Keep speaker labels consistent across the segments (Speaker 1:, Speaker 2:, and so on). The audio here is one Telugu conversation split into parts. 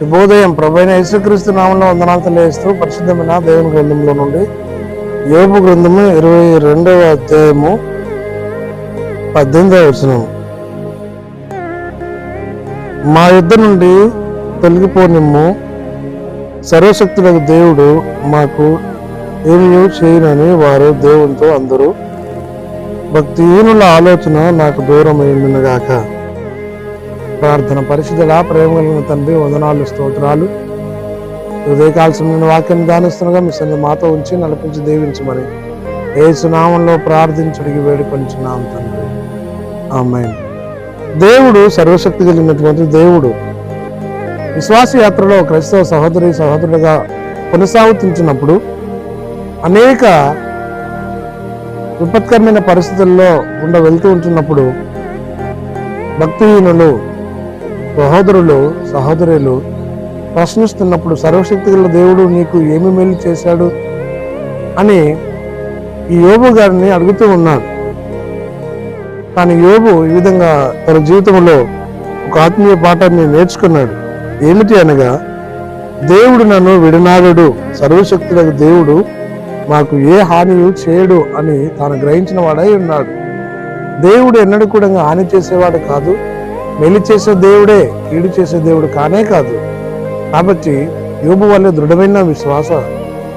Speaker 1: శుభోదయం. ప్రభైన యేసుక్రీస్తు నామంలో వందనాలు తెలియజేస్తూ పరిశుద్ధమైన దేవుని గ్రంథంలో నుండి యోపు గ్రంథము ఇరవై రెండవ అధ్యాయము పద్దెనిమిదవ వచనం మా యుద్ధ నుండి తొలగిపోనిమ్ము. సర్వశక్తులకు దేవుడు మాకు ఏమీ చేయనని వారు దేవునితో అందరూ భక్తిహీనుల ఆలోచన నాకు దూరం గాక ప్రార్థన పరిశుద్ధుల ప్రేమ కలిగిన తండ్రి వందనాలు స్తోత్రాలు. ఉదయకాల సమయంలో వాక్యాన్ని దానిస్తుండగా మీ సంగతి మాతో ఉంచి నడిపించి దీవించమని ఏసునామంలో ప్రార్థించడికి వేడుకొంచున్నాం తండ్రి. ఆమె దేవుడు సర్వశక్తి కలిగినటువంటి దేవుడు. విశ్వాస యాత్రలో క్రైస్తవ సహోదరి సహోదరుడిగా కొనసాగుతుంచినప్పుడు అనేక విపత్కరమైన పరిస్థితుల్లో ఉండ వెళ్తూ ఉంటున్నప్పుడు భక్తిహీనులు సహోదరులు సహోదరులు ప్రశ్నిస్తున్నప్పుడు సర్వశక్తి గల దేవుడు నీకు ఏమి మేలు చేశాడు అని ఈ యోబు గారిని అడుగుతూ ఉన్నాడు. కానీ యోబు ఈ విధంగా తన జీవితంలో ఒక ఆత్మీయ పాఠాన్ని నేర్చుకున్నాడు. ఏమిటి అనగా దేవుడు నన్ను విడనాడడు సర్వశక్తులకు దేవుడు మాకు ఏ హాని చేయడు అని తాను గ్రహించిన వాడై ఉన్నాడు. దేవుడు ఎన్నడూ కూడా హాని చేసేవాడు కాదు. మెలి చేసే దేవుడే కీడు చేసే దేవుడు కానే కాదు. కాబట్టి యోబు వల్ల దృఢమైన విశ్వాస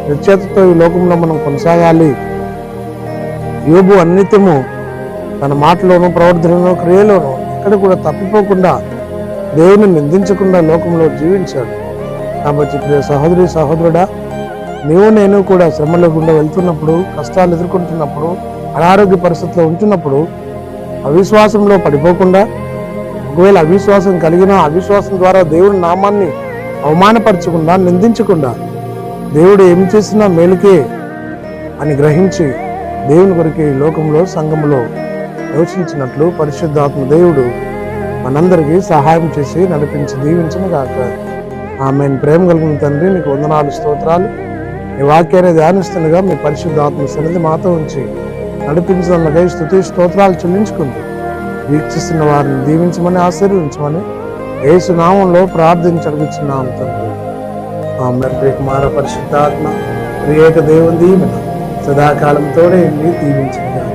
Speaker 1: నిశ్చేతతో ఈ లోకంలో మనం కొనసాగాలి. యోబు అన్నిత్యము తన మాటలోను ప్రవర్తనలోను క్రియలోను ఎక్కడ కూడా తప్పిపోకుండా దేవుని నిందించకుండా లోకంలో జీవించాడు. కాబట్టి ప్రియ సహోదరి సహోదరుడా నీవు నేను కూడా శ్రమలో గుండా వెళ్తున్నప్పుడు కష్టాలు ఎదుర్కొంటున్నప్పుడు అనారోగ్య పరిస్థితుల్లో ఉంటున్నప్పుడు అవిశ్వాసంలో పడిపోకుండా ఒకవేళ అవిశ్వాసం కలిగిన అవిశ్వాసం ద్వారా దేవుడి నామాన్ని అవమానపరచకుండా నిందించకుండా దేవుడు ఏమి చేసినా మేలుకే అని గ్రహించి దేవుని కొరికి ఈ లోకంలో సంఘంలో యోచించినట్లు పరిశుద్ధాత్మ దేవుడు మనందరికీ సహాయం చేసి నడిపించి దీవించిన గాక. ఆమె ప్రేమ కలిగిన తండ్రి నీకు వందనాలు స్తోత్రాలు. మీ వాక్యాన్ని ధ్యానిస్తుండగా మీ పరిశుద్ధాత్మ సన్నిధి మాతో ఉంచి నడిపించడంలో స్థుతి స్తోత్రాలు చెల్లించుకుంటూ వీక్షిస్తున్న వారిని దీవించమని ఆశీర్వించమని యేసు నామంలో తండ్రి. ఆమె కుమార పరిశుద్ధాత్మ ప్రియేక దేవుని దీవెన సదాకాలంతోనే దీవించింది